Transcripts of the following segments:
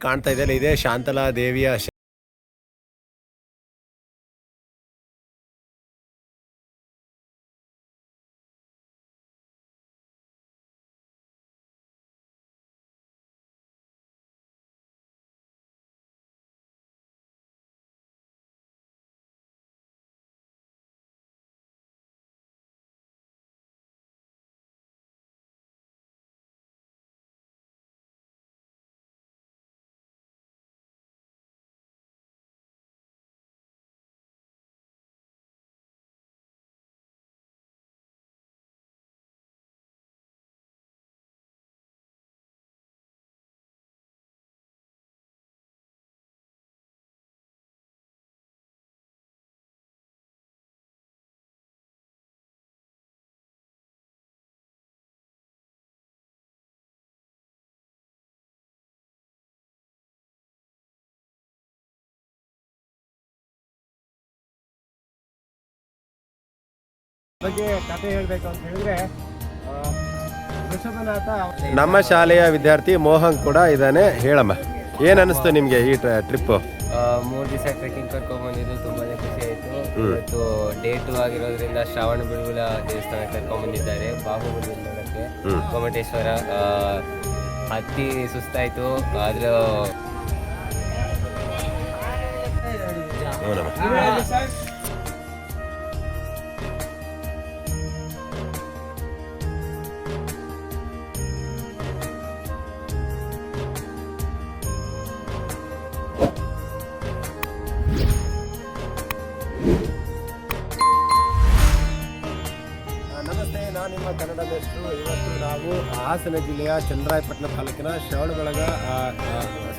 ಕಾಣ್ತಾ ಇದೆಯಲ್ಲ ಇದೇ ಶಾಂತಲಾ ದೇವಿಯ ಬಗ್ಗೆ ಕತೆ ಹೇಳಬೇಕು ಅಂತ ಹೇಳಿದ್ರೆ ವೃಷಭನಾಥ ನಮ್ಮ ಶಾಲೆಯ ವಿದ್ಯಾರ್ಥಿ ಮೋಹನ್ ಕೂಡ ಇದ್ದಾನೆ. ಹೇಳಮ್ಮ ಏನ್ ಅನಿಸ್ತು ನಿಮ್ಗೆ ಈ ಟ್ರಿಪ್ ಮೂರು ದಿವಸ ಟ್ರೆಕ್ಕಿಂಗ್ ಕರ್ಕೊಂಡ್ ಬಂದಿದ್ದು ತುಂಬಾನೇ ಖುಷಿ ಆಯ್ತು. ಇವತ್ತು ಡೇ ಟು ಆಗಿರೋದ್ರಿಂದ ಶ್ರಾವಣ ಬೆಳಗುಳ ದೇವಸ್ಥಾನ ಕರ್ಕೊಂಡ್ ಬಂದಿದ್ದಾರೆ. ಬಾಹುಬಲಿ ನೋಡಕ್ಕೆ ಆ, ಹತ್ತಿ ಸುಸ್ತಾಯ್ತು. ಆದ್ರೂ ಹಾಸನ ಜಿಲ್ಲೆಯ ಚಂದ್ರಾಯಪಟ್ಟಣ ತಾಲೂಕಿನ ಶ್ರವಣಬೆಳಗ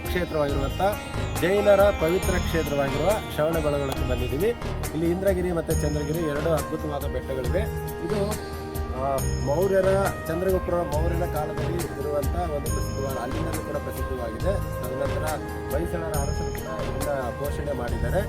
ಕ್ಷೇತ್ರವಾಗಿರುವಂಥ ಜೈನರ ಪವಿತ್ರ ಕ್ಷೇತ್ರವಾಗಿರುವ ಶ್ರವಣಬೆಳಗೊಳಕ್ಕೆ ಬಂದಿದ್ದೀವಿ. ಇಲ್ಲಿ ಇಂದ್ರಗಿರಿ ಮತ್ತು ಚಂದ್ರಗಿರಿ ಎರಡು ಅದ್ಭುತವಾದ ಬೆಟ್ಟಗಳಿವೆ. ಇದು ಮೌರ್ಯರ, ಚಂದ್ರಗುಪ್ತರ ಮೌರ್ಯನ ಕಾಲದಲ್ಲಿ ಇರುವಂಥ ಒಂದು ಪ್ರಸಿದ್ಧವಾದ, ಅಲ್ಲಿನಲ್ಲೂ ಕೂಡ ಪ್ರಸಿದ್ಧವಾಗಿದೆ. ತದನಂತರ ಮೈಸೂರರ ಅರಸರು ಕೂಡ ಇದನ್ನು ಪೋಷಣೆ ಮಾಡಿದ್ದಾರೆ.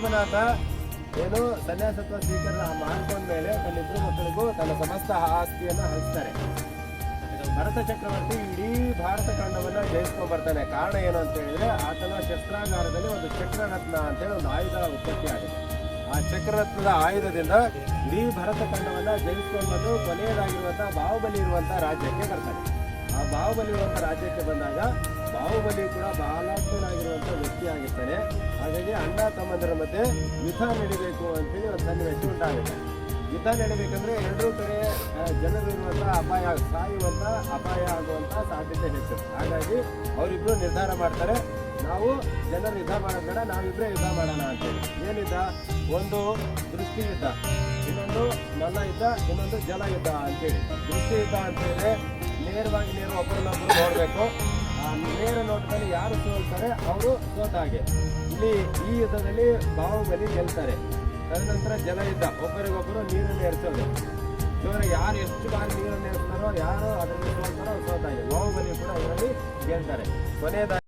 ಋಷಭನಾಥ ಏನು ಸನ್ಯಾಸತ್ವ ಸ್ವೀಕಾರ ಮಾಡ್ಕೊಂಡ ಮೇಲೆ ಇಬ್ಬರು ಮಕ್ಕಳಿಗೂ ತನ್ನ ಸಮಸ್ತ ಆಸ್ತಿಯನ್ನು ಹಂಚ್ತಾರೆ. ಭರತ ಚಕ್ರವರ್ತಿ ಇಡೀ ಭಾರತ ಖಂಡವನ್ನ ಜಯಿಸ್ಕೊಂಡ್ ಬರ್ತಾನೆ. ಕಾರಣ ಏನು ಅಂತ ಹೇಳಿದ್ರೆ ಆತನ ಶಸ್ತ್ರಾಗಾರದಲ್ಲಿ ಒಂದು ಚಕ್ರರತ್ನ ಅಂತೇಳಿ ಒಂದು ಆಯುಧ ಉತ್ಪತ್ತಿ ಆಗಿದೆ. ಆ ಚಕ್ರರತ್ನದ ಆಯುಧದಿಂದ ಇಡೀ ಭರತ ಖಂಡವನ್ನ ಜಯಿಸ್ಕೊಂಡು ಬಂದು ಕೊನೆಯದಾಗಿರುವಂತಹ ಬಾಹುಬಲಿ ಇರುವಂತಹ ರಾಜ್ಯಕ್ಕೆ ಬರ್ತಾನೆ. ಆ ಬಾಹುಬಲಿ ಇರುವಂತಹ ರಾಜ್ಯಕ್ಕೆ ಬಂದಾಗ ಬಾಹುಬಲಿ ಕೂಡ ಬಹಳಷ್ಟನಾಗಿರುವಂಥ ವ್ಯಕ್ತಿ ಆಗಿರ್ತಾನೆ. ಹಾಗಾಗಿ ಅಣ್ಣ, ತಮ್ಮಂದರ ಮತ್ತೆ ಯುದ್ಧ ನಡಿಬೇಕು ಅಂತೇಳಿ ಒಂದು ಸನ್ನಿವೇಶ ಉಂಟಾಗುತ್ತೆ. ಯುದ್ಧ ನಡಿಬೇಕಂದ್ರೆ ಎರಡೂ ಕಡೆ ಜನರು ಜನರಿರುವಂಥ ಅಪಾಯ ಸಾಯುವಂಥ ಅಪಾಯ ಆಗುವಂಥ ಸಾಧ್ಯತೆ ಹೆಚ್ಚು. ಹಾಗಾಗಿ ಅವರಿಬ್ರು ನಿರ್ಧಾರ ಮಾಡ್ತಾರೆ. ನಾವು ಜನರು ಯುದ್ಧ ಮಾಡೋದು ಬೇಡ ನಾವಿಬ್ಬರೇ ಯುದ್ಧ ಮಾಡೋಣ ಅಂತೇಳಿ. ಏನಿದ್ದ? ಒಂದು ದೃಷ್ಟಿ ಯುದ್ಧ, ಇನ್ನೊಂದು ನಲ ಯುದ್ಧ, ಇನ್ನೊಂದು ಜಲ ಯುದ್ಧ ಅಂತೇಳಿ. ದೃಷ್ಟಿ ಯುದ್ಧ ಅಂತೇಳಿ ನೇರವಾಗಿ ನೇರ ಒಬ್ಬರನ್ನೊಬ್ಬರು ನೋಡಬೇಕು. ನೇರ ನೋಟದಲ್ಲಿ ಯಾರು ಸೋಲ್ತಾರೆ ಅವರು ಸೋತ ಹಾಗೆ. ಇಲ್ಲಿ ಈ ಯುದ್ಧದಲ್ಲಿ ಬಾಹುಬಲಿ ಗೆಲ್ತಾರೆ. ತದನಂತರ ಜಲ ಯುದ್ಧ, ಒಬ್ಬರಿಗೊಬ್ಬರು ನೀರನ್ನು ಎರಚೋದು ಇವರು ಯಾರು ಎಷ್ಟು ಬಾರಿ ನೀರನ್ನು ಎರಚ್ತಾರೋ ಯಾರು ಅದರಲ್ಲಿ ಸೋಲ್ತಾರೋ ಅವ್ರು ಸೋತ ಹಾಗೆ. ಬಾಹುಬಲಿ ಕೂಡ ಇದರಲ್ಲಿ ಗೆಲ್ತಾರೆ. ಕೊನೆಯದಾಗಿ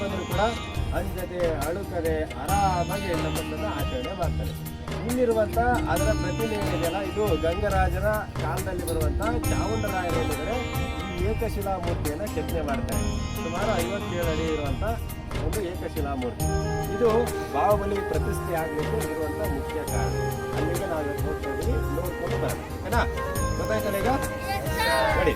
ಬಂದರೂ ಕೂಡ ಅಂಜದೆ ಅಳುಕದೆ ಆರಾಮಾಗಿ ನಮ್ಮನ್ನು ಆಚರಣೆ ಮಾಡ್ತಾರೆ. ಇಲ್ಲಿರುವಂಥ ಅದರ ಪ್ರತಿಮೆ ಏನಿದೆಯಲ್ಲ ಇದು ಗಂಗರಾಜನ ಕಾಲದಲ್ಲಿ ಬರುವಂಥ ಚಾಮುಂಡರಾಯರು ಏನಿದ್ದಾರೆ ಈ ಏಕಶಿಲಾ ಮೂರ್ತಿಯನ್ನು ಕೆತ್ತನೆ ಮಾಡ್ತಾರೆ. ಸುಮಾರು ಐವತ್ತೇಳು ಅಡಿ ಇರುವಂಥ ಒಂದು ಏಕಶಿಲಾ ಮೂರ್ತಿ ಇದು ಬಾಹುಬಲಿ ಪ್ರತಿಷ್ಠೆ ಆಗಬೇಕು ಇರುವಂಥ ಮುಖ್ಯ ಕಾರಣ. ಅಲ್ಲಿಗೆ ನಾವು ಇದ್ದೀವಿ. ನೋಡ್ಕೊಂಡು ಬರೋಣ. ಓಕೆನಾ ಗೊತ್ತಾಯ್ತಲ್ಲ ಈಗ? ನೋಡಿ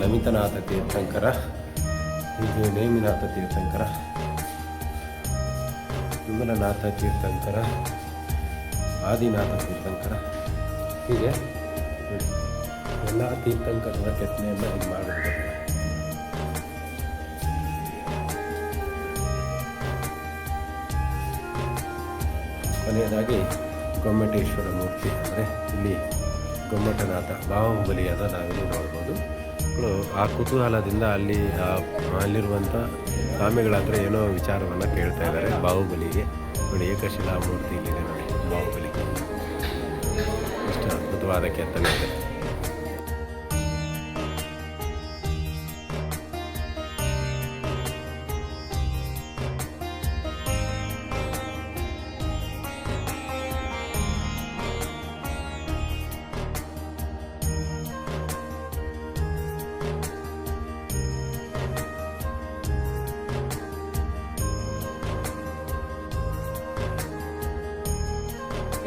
ನಮಿತನಾಥ ತೀರ್ಥಂಕರ ಇದು ನೇಮಿನಾಥ ತೀರ್ಥಂಕರ, ವಿಮಲನಾಥ ತೀರ್ಥಂಕರ, ಆದಿನಾಥ ತೀರ್ಥಂಕರ, ಹೀಗೆ ಎಲ್ಲ ತೀರ್ಥಂಕರರ ಕೆತ್ತನೆಯನ್ನು ಹಿಂಗೆ ಮಾಡಿದ್ರು. ಕೊನೆಯದಾಗಿ ಗೊಮ್ಮಟೇಶ್ವರ ಮೂರ್ತಿ, ಅಂದರೆ ಇಲ್ಲಿ ಗೊಮ್ಮಟನಾಥ, ಬಾಹುಬಲಿಯಾದ ನಾವಿಲ್ಲಿ ನೋಡ್ಬೋದು. ಮಕ್ಕಳು ಆ ಕುತೂಹಲದಿಂದ ಅಲ್ಲಿ ಅಲ್ಲಿರುವಂಥ ಸ್ವಾಮಿಗಳ ಹತ್ರ ಏನೋ ವಿಚಾರವನ್ನು ಕೇಳ್ತಾ ಇದ್ದಾರೆ. ಬಾಹುಬಲಿಗೆ. ನೋಡಿ ಏಕಶಿಲಾ ಮೂರ್ತಿ ಇಲ್ಲಿದೆ ನೋಡಿ ಬಾಹುಬಲಿಗೆ ಇಷ್ಟು ಅದ್ಭುತವಾದ ಕೆತ್ತನೆ ಇದೆ.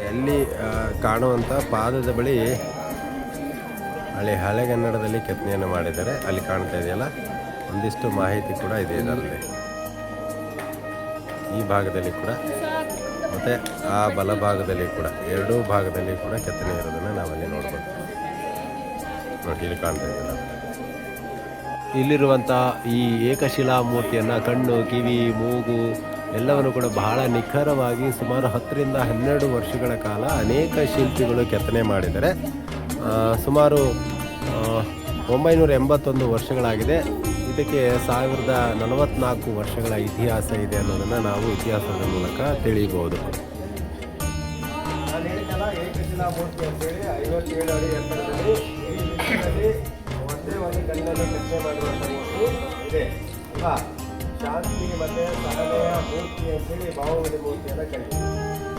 ಅಲ್ಲಿ ಕಾಣುವಂಥ ಪಾದದ ಬಳಿ ಹಳೆ ಹಳೆಗನ್ನಡದಲ್ಲಿ ಕೆತ್ತನೆಯನ್ನು ಮಾಡಿದ್ದಾರೆ. ಅಲ್ಲಿ ಕಾಣ್ತಾ ಇದೆಯಲ್ಲ, ಒಂದಿಷ್ಟು ಮಾಹಿತಿ ಕೂಡ ಇದೆ ಇದರಲ್ಲಿ. ಈ ಭಾಗದಲ್ಲಿ ಕೂಡ, ಮತ್ತು ಆ ಬಲಭಾಗದಲ್ಲಿ ಕೂಡ, ಎರಡೂ ಭಾಗದಲ್ಲಿ ಕೂಡ ಕೆತ್ತನೆ ಇರೋದನ್ನು ನಾವಲ್ಲಿ ನೋಡ್ಬೋದು. ನೋಡಿ, ಇಲ್ಲಿ ಕಾಣ್ತಾ ಇದೆಯಲ್ಲ. ಇಲ್ಲಿರುವಂಥ ಈ ಏಕಶಿಲಾ ಮೂರ್ತಿಯನ್ನು ಕಣ್ಣು, ಕಿವಿ, ಮೂಗು ಎಲ್ಲವನ್ನು ಕೂಡ ಬಹಳ ನಿಖರವಾಗಿ ಸುಮಾರು ಹತ್ತರಿಂದ ಹನ್ನೆರಡು ವರ್ಷಗಳ ಕಾಲ ಅನೇಕ ಶಿಲ್ಪಿಗಳು ಕೆತ್ತನೆ ಮಾಡಿದ್ದಾರೆ. ಸುಮಾರು ಒಂಬೈನೂರ ಎಂಬತ್ತೊಂದು ವರ್ಷಗಳಾಗಿದೆ. ಇದಕ್ಕೆ ಸಾವಿರದ ನಲವತ್ನಾಲ್ಕು ವರ್ಷಗಳ ಇತಿಹಾಸ ಇದೆ ಅನ್ನೋದನ್ನು ನಾವು ಇತಿಹಾಸದ ಮೂಲಕ ತಿಳಿಯಬಹುದು. ಒಂದೇ ಒಂದು ಕೆತ್ತನೆ ಮಾಡುವಂಥ ಇದೆ. ಶಾಂತಿ ಮತ್ತೆ ಸಹನೆಯ ಮೂರ್ತಿ ಅಂತೇಳಿ ಬಾಹುಬಲಿ ಮೂರ್ತಿಯನ್ನು ಕರೀತೀವಿ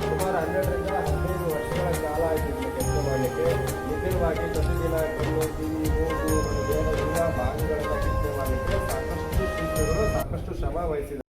ಸುಮಾರು ಹನ್ನೆರಡರಿಂದ ಹದಿನೈದು ವರ್ಷಗಳ ಕಾಲ ಆಯಿತು ಕೆಲಸ ಮಾಡಲಿಕ್ಕೆ. ನಿಖರವಾಗಿ ಪ್ರತಿದಿನ ಕಣ್ಣು ಕಿವಿ, ಮೂಗು ಮತ್ತು ದೇಹದ ಎಲ್ಲ ಭಾಗಗಳನ್ನು ಕೆಲಸ ಮಾಡಲಿಕ್ಕೆ ಸಾಕಷ್ಟು ಶಿಲ್ಪಿಗಳು ಸಾಕಷ್ಟು ಶ್ರಮ ವಹಿಸಿದ್ದಾರೆ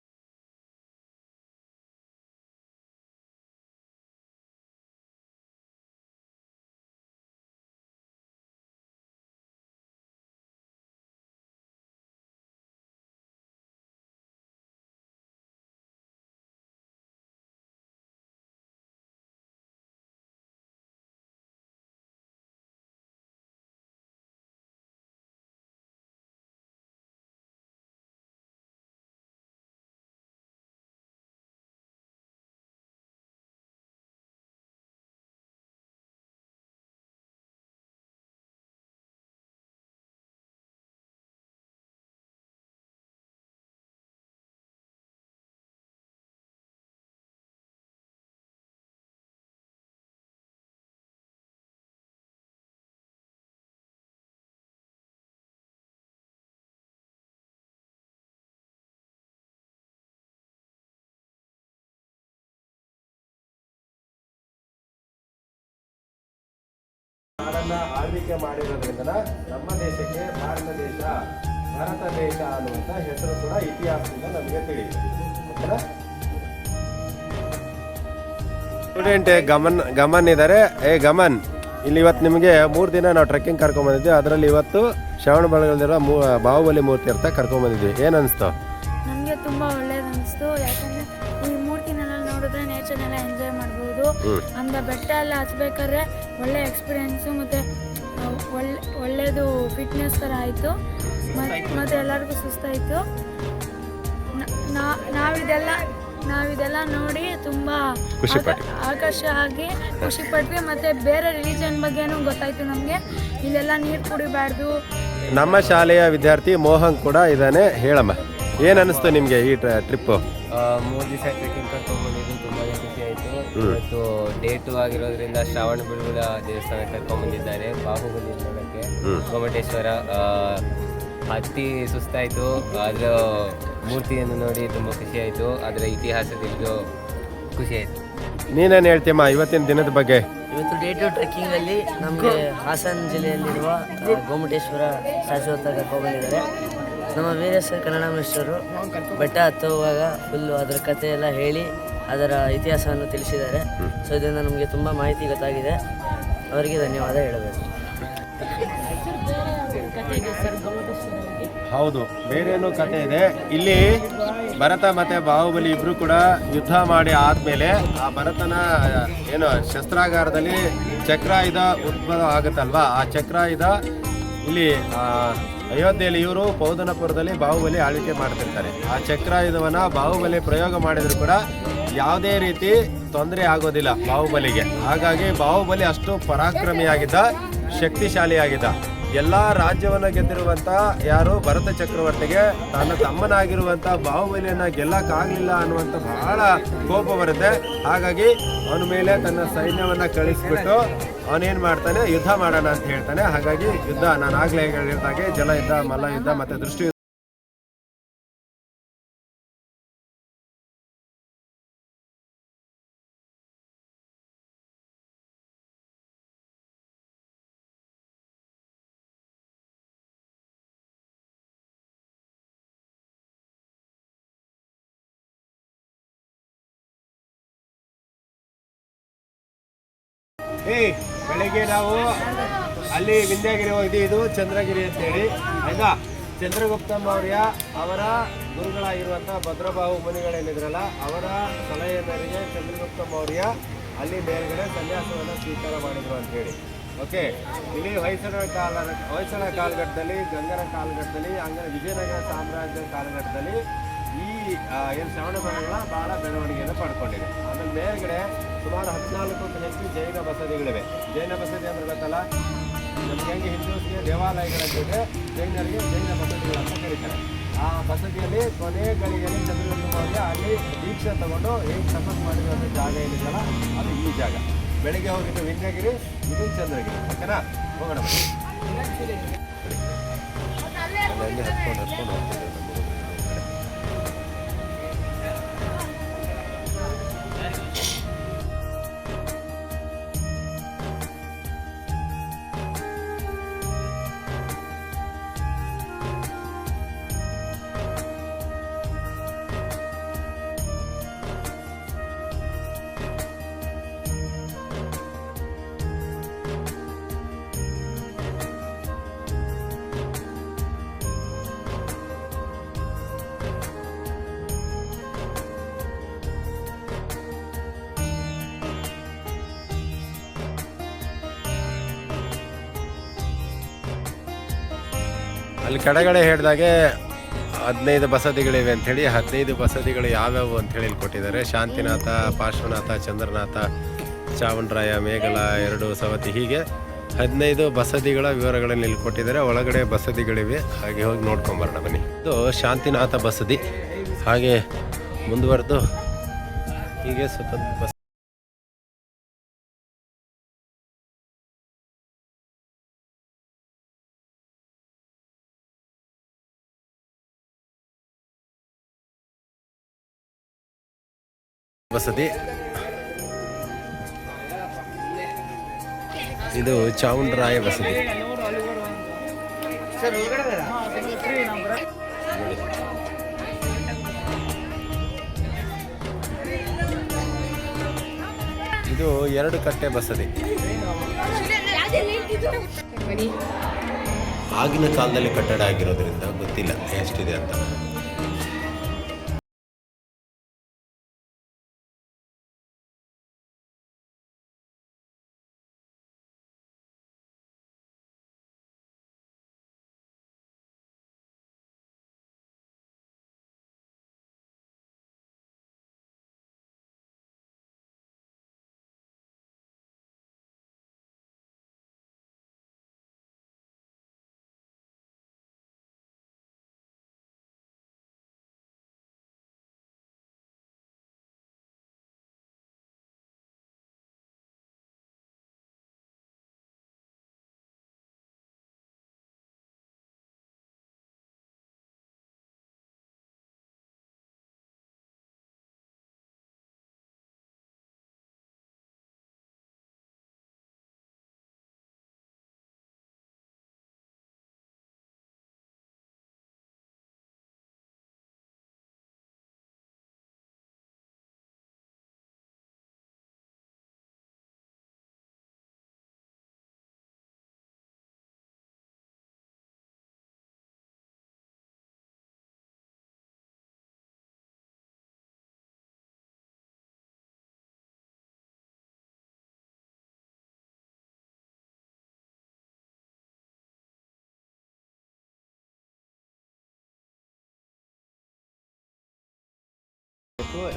ಆಳ್ವಿಕೆ ಮಾಡಿರೋದ್ರಿಂದ ನಮ್ಮ ದೇಶಕ್ಕೆ ಭಾರತ ದೇಶ ಭಾರತ ದೇಶ ಅನ್ನುವಂಥ ಹೆಸರು ಕೂಡ ಇತಿಹಾಸದಿಂದ ನಮಗೆ ತಿಳಿಯುತ್ತೆ. ಓಕೆನಾ? ಸ್ಟೂಡೆಂಟ್ ಗಮನ್ ಗಮನ್ ಇದ್ದಾರೆ ಏ ಗಮನ್ ಇಲ್ಲಿ ಇವತ್ತು ನಿಮಗೆ ಮೂರು ದಿನ ನಾವು ಟ್ರೆಕ್ಕಿಂಗ್ ಕರ್ಕೊಂಡ್ ಬಂದಿದ್ವಿ. ಅದರಲ್ಲಿ ಇವತ್ತು ಶ್ರವಣ ಬೆಳಗಲಿರೋ ಮೂ ಬಾಹುಬಲಿ ಮೂರ್ತಿ ಅಂತ ಕರ್ಕೊಂಡ್ ಬಂದಿದ್ವಿ. ಏನು ಅನಿಸ್ತು? ನನಗೆ ತುಂಬ ಒಳ್ಳೇದು ಅನಿಸ್ತು. ಯಾಕಂದರೆ ಅಂದ ಬೆಟ್ಟ ಎಲ್ಲ ಹಚ್ಬೇಕಾದ್ರೆ ಒಳ್ಳೆ ಎಕ್ಸ್ಪೀರಿಯೆನ್ಸು ಮತ್ತೆ ಒಳ್ಳೆ ಒಳ್ಳೆಯದು ಫಿಟ್ನೆಸ್ ಥರ ಆಯಿತು. ಮತ್ತು ಎಲ್ಲರಿಗೂ ಸುಸ್ತಾಯಿತು. ನಾವಿದೆಲ್ಲ ನಾವಿದೆಲ್ಲ ನೋಡಿ ತುಂಬ ಆಕರ್ಷ ಆಗಿ ಖುಷಿ ಪಟ್ವಿ ಮತ್ತು ಬೇರೆ ರಿಲಿಜನ್ ಬಗ್ಗೆನೂ ಗೊತ್ತಾಯಿತು ನಮಗೆ. ಇಲ್ಲೆಲ್ಲ ನೀರು ಕುಡಿಬಾರ್ದು. ನಮ್ಮ ಶಾಲೆಯ ವಿದ್ಯಾರ್ಥಿ ಮೋಹನ್ ಕೂಡ ಇದ್ದಾನೆ. ಹೇಳಮ್ಮ ಏನು ಅನಿಸ್ತು ನಿಮಗೆ ಈ ಟ್ರಿಪ್ಪು ಮೋದಿ ಟ್ರೆಕ್ಕಿಂಗ್ ಇವತ್ತು ಡೇಟು ಆಗಿರೋದ್ರಿಂದ ಶ್ರಾವಣ ದೇವಸ್ಥಾನಕ್ಕೆ ದೇವಸ್ಥಾನ ಕರ್ಕೊಂಡ್ಬಂದಿದ್ದಾರೆ ಬಾಹುಬಲಿ ದೇವಸ್ಥಾನಕ್ಕೆ. ಗೊಮ್ಮಟೇಶ್ವರ ಹತ್ತಿ ಸುಸ್ತಾಯಿತು. ಅದರ ಮೂರ್ತಿಯನ್ನು ನೋಡಿ ತುಂಬ ಖುಷಿಯಾಯಿತು ಆಯಿತು. ಅದರ ಇತಿಹಾಸ ತಿಳಿದು ಖುಷಿ ಆಯಿತು. ನೀನೇನು ಹೇಳ್ತೀಯಮ್ಮ ಇವತ್ತಿನ ದಿನದ ಬಗ್ಗೆ? ಇವತ್ತು ಡೇ ಟು ಟ್ರೆಕ್ಕಿಂಗಲ್ಲಿ ನಮಗೆ ಹಾಸನ ಜಿಲ್ಲೆಯಲ್ಲಿರುವ ಗೋಮಟೇಶ್ವರ ಶಾಶ್ವತ ಕರ್ಕೊಂಡ್ಬಂದಿದ್ದಾರೆ ನಮ್ಮ ವೀರೇಶ್ ಸರ್ ಕನ್ನಡ ಮಿಸ್ಟರು ಬೆಟ್ಟ ಹತ್ತುವಾಗ ಫುಲ್ಲು ಅದರ ಕಥೆ ಎಲ್ಲ ಹೇಳಿ ಅದರ ಇತಿಹಾಸವನ್ನು ತಿಳಿಸಿದ್ದಾರೆ. ಸೊ ಇದರಿಂದ ನಮಗೆ ತುಂಬ ಮಾಹಿತಿ ಗೊತ್ತಾಗಿದೆ. ಅವರಿಗೆ ಧನ್ಯವಾದ ಹೇಳಬೇಕು. ಹೌದು ಬೇರೇನೂ ಕತೆ ಇದೆ. ಇಲ್ಲಿ ಭರತ ಮತ್ತು ಬಾಹುಬಲಿ ಇಬ್ಬರು ಕೂಡ ಯುದ್ಧ ಮಾಡಿ ಆದಮೇಲೆ ಆ ಭರತನ, ಏನು, ಶಸ್ತ್ರಾಗಾರದಲ್ಲಿ ಚಕ್ರಾಯುಧ ಉದ್ಭವ ಆಗುತ್ತಲ್ವ? ಆ ಚಕ್ರಾಯುಧ ಇಲ್ಲಿ ಅಯೋಧ್ಯೆಯಲ್ಲಿ ಇವರು ಪೌದನಪುರದಲ್ಲಿ ಬಾಹುಬಲಿ ಆಳ್ವಿಕೆ ಮಾಡ್ತಿರ್ತಾರೆ. ಆ ಚಕ್ರಾಯುಧವನ್ನ ಬಾಹುಬಲಿ ಪ್ರಯೋಗ ಮಾಡಿದ್ರು ಕೂಡ ಯಾವುದೇ ರೀತಿ ತೊಂದರೆ ಆಗೋದಿಲ್ಲ ಬಾಹುಬಲಿಗೆ. ಹಾಗಾಗಿ ಬಾಹುಬಲಿ ಅಷ್ಟು ಪರಾಕ್ರಮಿಯಾಗಿದ್ದ, ಶಕ್ತಿಶಾಲಿಯಾಗಿದ್ದ. ಎಲ್ಲ ರಾಜ್ಯವನ್ನ ಗೆದ್ದಿರುವಂತ ಯಾರು ಭರತ ಚಕ್ರವರ್ತಿಗೆ ತನ್ನ ತಮ್ಮನಾಗಿರುವಂತ ಬಾಹುಬಲಿಯನ್ನ ಗೆಲ್ಲಕ್ಕಾಗ್ಲಿಲ್ಲ ಅನ್ನುವಂತ ಬಹಳ ಕೋಪ ಬರುತ್ತೆ. ಹಾಗಾಗಿ ಅವನ ಮೇಲೆ ತನ್ನ ಸೈನ್ಯವನ್ನ ಕಳಿಸ್ಬಿಟ್ಟು ಅವನೇನ್ ಮಾಡ್ತಾನೆ, ಯುದ್ಧ ಮಾಡೋಣ ಅಂತ ಹೇಳ್ತಾನೆ. ಹಾಗಾಗಿ ಯುದ್ಧ, ನಾನು ಆಗ್ಲೇ ಹೇಳಿದಾಗೆ ಜಲ ಯುದ್ಧ, ಮಲ್ಲ ಯುದ್ಧ ಮತ್ತೆ ದೃಷ್ಟಿ ಬೆಳಿಗ್ಗೆ ನಾವು ಅಲ್ಲಿ ವಿಂಧ್ಯಗಿರಿ ಹೋಗಿದ್ವಿ ಇದು ಚಂದ್ರಗಿರಿ ಅಂತೇಳಿ. ಆಯ್ತಾ? ಚಂದ್ರಗುಪ್ತ ಮೌರ್ಯ ಅವರ ಗುರುಗಳಾಗಿರುವಂಥ ಭದ್ರಬಾಹು ಮುನಿಗಳೇನಿದ್ರಲ್ಲ ಅವರ ಸಲಹೆ ಮೇರೆಗೆ ಚಂದ್ರಗುಪ್ತ ಮೌರ್ಯ ಅಲ್ಲಿ ಮೇಲ್ಗಡೆ ಸನ್ಯಾಸವನ್ನು ಸ್ವೀಕಾರ ಮಾಡಿದ್ರು ಅಂತ ಹೇಳಿ ಓಕೆ? ಇಲ್ಲಿ ಹೊಯ್ಸಳ ಕಾಲ, ಹೊಯ್ಸಳ ಕಾಲಘಟ್ಟದಲ್ಲಿ, ಗಂಗರ ಕಾಲಘಟ್ಟದಲ್ಲಿ ಹಂಗೆ ವಿಜಯನಗರ ಸಾಮ್ರಾಜ್ಯದ ಕಾಲಘಟ್ಟದಲ್ಲಿ ಏನು ಶ್ರವಣ ಬೆಳಗಳ ಬಹಳ ಬೆಳವಣಿಗೆಯನ್ನು ಪಡ್ಕೊಂಡಿದೆ. ಆಮೇಲೆ ಮೇಲ್ಗಡೆ ಸುಮಾರು ಹದಿನಾಲ್ಕು ಹೆಚ್ಚು ಜೈನ ಬಸದಿಗಳಿವೆ. ಜೈನ ಬಸದಿ ಅಂದ್ರೆ ಗೊತ್ತಲ್ಲ? ನಮ್ಗೆ ಹೆಂಗೆ ಹಿಂದೂಸ್ಗೆ ಜೊತೆ ಜೈನರಿಗೆ ಜೈನ ಬಸದಿಗಳನ್ನು ಕರೀತಾರೆ. ಆ ಬಸದಿಯಲ್ಲಿ ಕೊನೆ ಗಳಿಗೆಯಲ್ಲಿ ಚಂದ್ರಗುಪ್ತ ಮೌರ್ಯ ಅಲ್ಲಿ ದೀಕ್ಷೆ ತಗೊಂಡು ಹೇಗೆ ತಪಸ್ ಮಾಡಿರುವಂಥ ಜಾಗ ಏನಿದೆಯಲ್ಲ ಅದು ಈ ಜಾಗ. ಬೆಳಿಗ್ಗೆ ಹೋಗಿದ್ದು ವಿಂಧ್ಯಗಿರಿ ಇದು ಚಂದ್ರಗಿರಿ. ಓಕೆನಾ? ಹೋಗೋಣ ಹತ್ಕೊಂಡು ಹತ್ಕೊಂಡು ಅಲ್ಲಿ ಕಡೆಗಡೆ ಹೇಳಿದಾಗೆ ಹದಿನೈದು ಬಸದಿಗಳಿವೆ ಅಂಥೇಳಿ ಹದಿನೈದು ಬಸದಿಗಳು ಯಾವ್ಯಾವು ಅಂಥೇಳಿ ಇಲ್ಲಿ ಕೊಟ್ಟಿದ್ದಾರೆ. ಶಾಂತಿನಾಥ, ಪಾರ್ಶ್ವನಾಥ, ಚಂದ್ರನಾಥ ಚಾವಣರಾಯ ಮೇಘಲ, ಎರಡು ಸವತಿ, ಹೀಗೆ ಹದಿನೈದು ಬಸದಿಗಳ ವಿವರಗಳನ್ನು ಇಲ್ಲಿ ಕೊಟ್ಟಿದ್ದಾರೆ. ಒಳಗಡೆ ಬಸದಿಗಳಿವೆ. ಹಾಗೆ ಹೋಗಿ ನೋಡ್ಕೊಂಬರೋಣ ಬನ್ನಿ. ಇದು ಶಾಂತಿನಾಥ ಬಸದಿ. ಹಾಗೆ ಮುಂದುವರೆದು ಹೀಗೆ ಸ್ವತಂತ್ರ ಬಸ್ ಬಸದಿ ಇದು ಚಾವುಂಡರಾಯ ವಸತಿ. ಇದು ಎರಡು ಕಟ್ಟೆ ಬಸದಿ ಆಗಿನ ಕಾಲದಲ್ಲಿ ಕಟ್ಟಡ ಆಗಿರೋದ್ರಿಂದ ಗೊತ್ತಿಲ್ಲ ಎಷ್ಟಿದೆ ಅಂತ.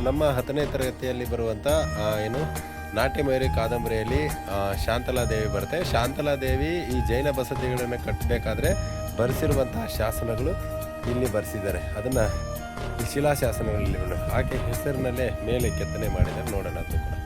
ನಮ್ಮ ಹತ್ತನೇ ತರಗತಿಯಲ್ಲಿ ಬರುವಂಥ ಏನು, ನಾಟ್ಯಮಯೂರಿ ಕಾದಂಬರಿಯಲ್ಲಿ ಶಾಂತಲಾ ಶಾಂತಲಾದೇವಿ ಬರುತ್ತೆ. ಶಾಂತಲಾದೇವಿ ಈ ಜೈನ ಬಸದಿಗಳನ್ನು ಕಟ್ಟಬೇಕಾದ್ರೆ ಬರೆಸಿರುವಂತಹ ಶಾಸನಗಳು ಇಲ್ಲಿ ಬರೆಸಿದ್ದಾರೆ. ಅದನ್ನು ಈ ಶಿಲಾಶಾಸನಗಳಲ್ಲಿ ಆಕೆ ಹೆಸರಿನಲ್ಲೇ ಮೇಲೆ ಕೆತ್ತನೆ ಮಾಡಿದ್ದಾರೆ. ನೋಡೋಣ ಅದು ಕೂಡ.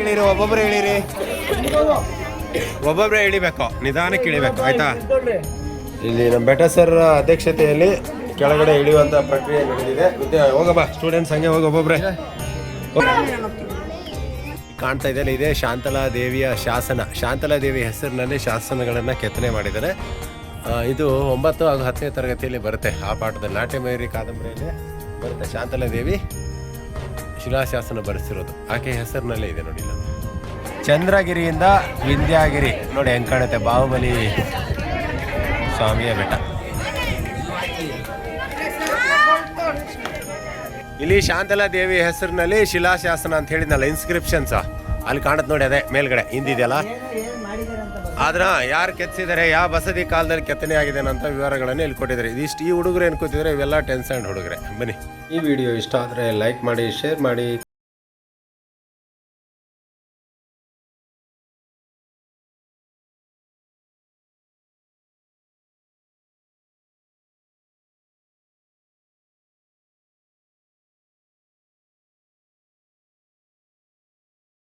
ಇಳಿರಿ ಒಬ್ಬೊಬ್ರು ಇಳಿರಿ ಒಬ್ಬೊಬ್ರೆ ಇಳಿಬೇಕು ನಿಧಾನಕ್ಕೆ ಇಳಿಬೇಕು ಆಯ್ತಾ? ಇಲ್ಲಿ ನಮ್ಮ ಬೆಟ ಸರ್ ಅಧ್ಯಕ್ಷತೆಯಲ್ಲಿ ಕೆಳಗಡೆ ಇಳಿಯುವಂತ ಪ್ರಕ್ರಿಯೆ ನಡೆದಿದೆ. ಹೋಗಪ್ಪ ಸ್ಟೂಡೆಂಟ್ಸ್ ಹಂಗೆ ಹೋಗಿ ಒಬ್ಬೊಬ್ರೆ. ಕಾಣ್ತಾ ಇದೆಯಲ್ಲ ಇದೇ ಶಾಂತಲಾ ದೇವಿಯ ಶಾಸನ. ಶಾಂತಲಾ ದೇವಿ ಹೆಸರಿನಲ್ಲಿ ಶಾಸನಗಳನ್ನು ಕೆತ್ತನೆ ಮಾಡಿದ್ದಾರೆ. ಇದು ಒಂಬತ್ತು ಹಾಗೂ ಹತ್ತನೇ ತರಗತಿಯಲ್ಲಿ ಬರುತ್ತೆ. ಆ ಪಾಠದಲ್ಲಿ ನಾಟ್ಯಮಯೂರಿ ಕಾದಂಬರಿಯಲ್ಲಿ ಬರುತ್ತೆ. ಶಾಂತಲಾ ದೇವಿ ಶಿಲಾಶಾಸನ ಬರೆಸಿರೋದು. ಆಕೆ ಹೆಸರಿನಲ್ಲೇ ಇದೆ ನೋಡಿ ನಾನು ಚಂದ್ರಗಿರಿಯಿಂದ ವಿಂಧ್ಯಾಗಿರಿ. ನೋಡಿ ಹೆಂಗ್ ಕಾಣುತ್ತೆ ಬಾಹುಬಲಿ ಸ್ವಾಮಿಯ ಬೆಟ್ಟ. ಇಲ್ಲಿ ಶಾಂತಲಾ ದೇವಿ ಹೆಸರಿನಲ್ಲಿ ಶಿಲಾಶಾಸನ ಅಂತ ಹೇಳಿದ್ನಲ್ಲ ಇನ್ಸ್ಕ್ರಿಪ್ಷನ್ಸ್ ಅಲ್ಲಿ ಕಾಣುತ್ತೆ ನೋಡಿ ಅದೇ ಮೇಲ್ಗಡೆ ಹಿಂದಿದೆಯಲ್ಲ? ಆದ್ರ ಯಾರು ಕೆತ್ತಿದ್ದಾರೆ ಯಾವ ಬಸದಿ ಕಾಲದಲ್ಲಿ ಕೆತ್ತನೆ ಆಗಿದೆ ಅಂತ ವಿವರಗಳನ್ನು ಇಲ್ಲಿ ಕೊಟ್ಟಿದ್ದಾರೆ ಇದಿಷ್ಟು ಈ ಹುಡುಗರು ಏನು ಕೂತಿದ್ರೆ ಇವೆಲ್ಲ ಟೆನ್ಸ್ ಆ್ಯಂಡ್ ಹುಡುಗರೆ. ಬನ್ನಿ. ಈ ವಿಡಿಯೋ ಇಷ್ಟ ಆದರೆ ಲೈಕ್ ಮಾಡಿ ಶೇರ್ ಮಾಡಿ